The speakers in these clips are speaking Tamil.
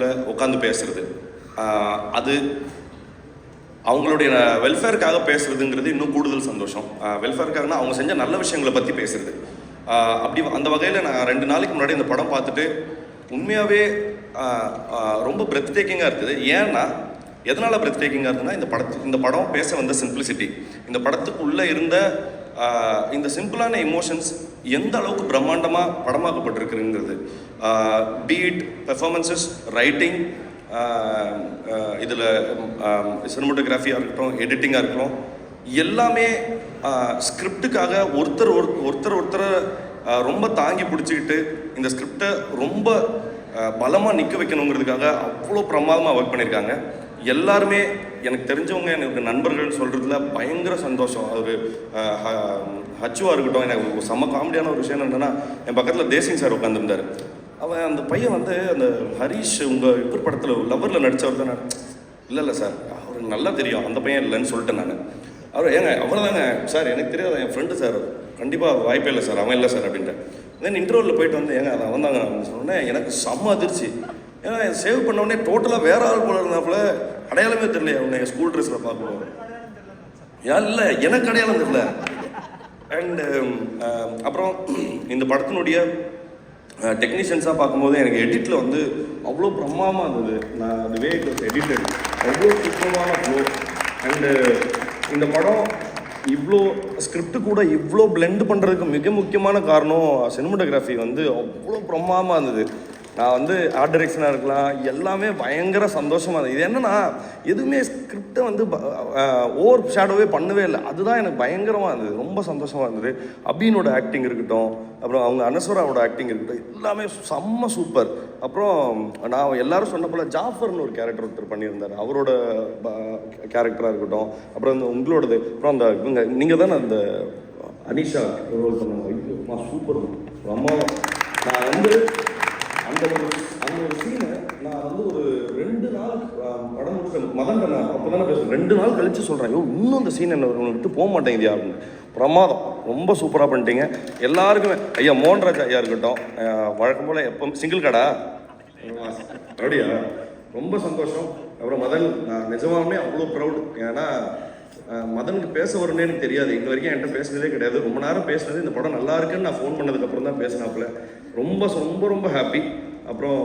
இடத்துல உட்காந்து பேசுறது. அது அவங்களுடைய வெல்ஃபேருக்காக பேசுறதுங்கிறது இன்னும் கூடுதல் சந்தோஷம். வெல்ஃபேருக்காகனா அவங்க செஞ்ச நல்ல விஷயங்களை பற்றி பேசுறது. அப்படி அந்த வகையில் நான் ரெண்டு நாளைக்கு முன்னாடி இந்த படம் பார்த்துட்டு உண்மையாகவே ரொம்ப பிரெத் டேக்கிங்காக இருக்குது. ஏன்னா எதனால் பிரெத் டேக்கிங்காக இருந்ததுன்னா இந்த படத்து இந்த படம் பேச வந்த சிம்பிளிசிட்டி இந்த படத்துக்குள்ளே இருந்த இந்த சிம்பிளான எமோஷன்ஸ் எந்த அளவுக்கு பிரம்மாண்டமாக படமாக்கப்பட்டிருக்குங்கிறது. பீட் பெர்ஃபார்மன்சஸ் ரைட்டிங் இதில் சினிமோட்டோகிராஃபியாக இருக்கட்டும் எடிட்டிங்காக இருக்கட்டும் எல்லாமே ஸ்கிரிப்டுக்காக ஒருத்தர் ஒரு ஒருத்தர் ஒருத்தர் ரொம்ப தாங்கி பிடிச்சிக்கிட்டு இந்த ஸ்கிரிப்டை ரொம்ப பலமாக நிற்க வைக்கணுங்கிறதுக்காக அவ்வளோ பிரமாதமாக ஒர்க் பண்ணியிருக்காங்க. எல்லாருமே எனக்கு தெரிஞ்சவங்க எனக்கு நண்பர்கள் சொல்கிறதுல பயங்கர சந்தோஷம். அவர் ஹச்சுவாக இருக்கட்டும் எனக்கு செம்ம காமெடியான ஒரு விஷயம் என்னென்னா என் பக்கத்தில் தேசிங் சார் உட்காந்துருந்தார் அவன் அந்த பையன் வந்து அந்த ஹரிஷ் உங்கள் இப்பர் படத்தில் லவ்வரில் நடித்தவர் தான்? இல்லை இல்லை சார். அவருக்கு நல்லா தெரியும். அந்த பையன் இல்லைன்னு சொல்லிட்டேன் நான். அவர் ஏங்க அவ்வளோதாங்க சார் எனக்கு தெரியாது. என் ஃப்ரெண்டு சார் கண்டிப்பாக வாய்ப்பே இல்லை சார். அவன் இல்லை சார் அப்படின்ட்டு. தென் இன்டர்வலில் போயிட்டு வந்து ஏங்க அது அவன் தாங்க அப்படின்னு சொன்னேன் எனக்கு செம்ம அதிர்ச்சி. ஏன்னா சேவ் பண்ண உடனே டோட்டலாக வேற ஆள் போல இருந்தாப்புல அடையாளமே தெரியல உன்னை ஸ்கூல் ட்ரெஸ்ஸில் பார்க்கும்போது ஏன் இல்லை எனக்கு அடையாளம் தெரியல. அண்டு um, um, அப்புறம் இந்த படத்தினுடைய டெக்னீஷியன்ஸாக பார்க்கும்போது எனக்கு எடிட்டில் வந்து அவ்வளோ பிரம்மாமா இருந்தது. நான் அந்த வே இட் எடிட்டட் அவ்வளோ சுத்தமான ஃப்ளோ அண்டு இந்த படம் இவ்வளோ ஸ்கிரிப்ட் கூட இவ்வளோ பிளெண்ட் பண்ணுறதுக்கு மிக முக்கியமான காரணம் சினிமோட்டோகிராஃபி வந்து அவ்வளோ பிரம்மாமா இருந்தது. நான் வந்து ஆர்ட் டைரக்ஷனாக இருக்கலாம் எல்லாமே பயங்கர சந்தோஷமாக இருந்தது. இது என்னன்னா எதுவுமே ஸ்கிரிப்டை வந்து ஓவர் ஷேடோவே பண்ணவே இல்லை. அதுதான் எனக்கு பயங்கரமாக இருந்தது. ரொம்ப சந்தோஷமாக இருந்தது. அபினோட ஆக்டிங் இருக்கட்டும் அப்புறம் அவங்க அனஸ்வராவோட ஆக்டிங் இருக்கட்டும் எல்லாமே செம்ம சூப்பர் அப்புறம் நான் எல்லாரும் சொன்ன போல ஜாஃபர்னு ஒரு கேரக்டர் ஒருத்தர் பண்ணியிருந்தார். அவரோட கேரக்டராக இருக்கட்டும் அப்புறம் இந்த உங்களோடது அப்புறம் அந்த இவங்க நீங்கள் தானே அந்த அனிஷா ரோல் பண்ணுவாங்க. சூப்பர் அம்மா நான் வந்து அந்த ஒரு அந்த ஒரு சீனை நான் வந்து ஒரு ரெண்டு நாள் படம் முடிச்ச மதன் நான் அப்போ தானே பேசுகிறேன் ரெண்டு நாள் கழிச்சு சொல்கிறேன் ஐயோ இன்னும் அந்த சீன் என்ன விட்டு போக மாட்டேங்குது யாருன்னு பிரமாதம். ரொம்ப சூப்பராக பண்ணிட்டீங்க. எல்லாருக்குமே ஐயா மோகன்ராஜ் ஐயா இருக்கட்டும் வழக்கம் போல் எப்போ சிங்கிள் கடா அப்படியா ரொம்ப சந்தோஷம். அப்புறம் மதன் நான் நிஜமாலுமே அவ்வளோ ப்ரௌட் ஏன்னா மதனுக்கு பேச வரணும்னு எனக்கு தெரியாது. இன்ன வரைக்கும் என்கிட்ட பேசுனதே கிடையாது. ரொம்ப நேரம் பேசுனது இந்த படம் நல்லா இருக்குன்னு நான் ஃபோன் பண்ணதுக்கப்புறம் தான் பேசினாப்புல. ரொம்ப ரொம்ப ரொம்ப ஹாப்பி அப்புறம்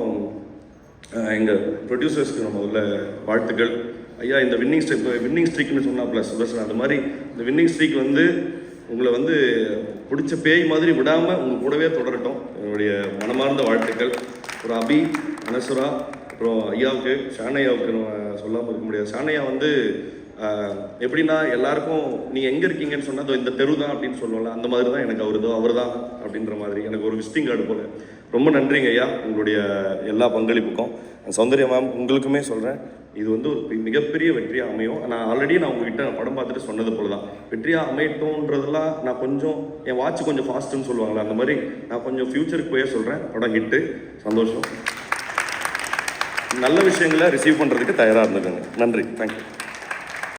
எங்கள் ப்ரொடியூசர்ஸ்க்கு நம்ம உள்ள வாழ்த்துக்கள். ஐயா இந்த வின்னிங் ஸ்ட்ரீக் வின்னிங் ஸ்ட்ரீக்னு சொன்னாப்புல சுதர்சன் அந்த மாதிரி இந்த வின்னிங் ஸ்ட்ரீக் வந்து உங்களை வந்து பிடிச்ச பேய் மாதிரி விடாமல் உங்கள் கூடவே தொடரட்டும். என்னுடைய மனமார்ந்த வாழ்த்துக்கள். ஒரு அபி அனசுரா அப்புறம் ஐயாவுக்கு ஷானையாவுக்கு நம்ம சொல்லாமல் இருக்க முடியாது. ஷானையா வந்து எப்படின்னா எல்லாருக்கும் நீங்கள் எங்கே இருக்கீங்கன்னு சொன்னால் இந்த தெரு தான் அப்படின்னு சொல்லுவோம்ல அந்த மாதிரி தான் எனக்கு அவருதோ அவர் தான் அப்படின்ற மாதிரி. எனக்கு ஒரு விசிட்டிங் கார்டு போல. ரொம்ப நன்றிங்க ஐயா உங்களுடைய எல்லா பங்களிப்புக்கும். சௌந்தர்யா மேம் உங்களுக்குமே சொல்கிறேன் இது வந்து ஒரு மிகப்பெரிய வெற்றியாக அமையும். நான் ஆல்ரெடி நான் உங்ககிட்ட நான் படம் பார்த்துட்டு சொன்னது போல தான். வெற்றியாக அமையட்டும்ன்றதெல்லாம் நான் கொஞ்சம் என் வாட்ச் கொஞ்சம் ஃபாஸ்ட்டுன்னு சொல்லுவாங்களே அந்த மாதிரி நான் கொஞ்சம் ஃப்யூச்சருக்கு போயே சொல்கிறேன் படம் ஹிட்டு சந்தோஷம். நல்ல விஷயங்களை ரிசீவ் பண்ணுறதுக்கு தயாராக இருந்துக்கோங்க. நன்றி தேங்க்யூ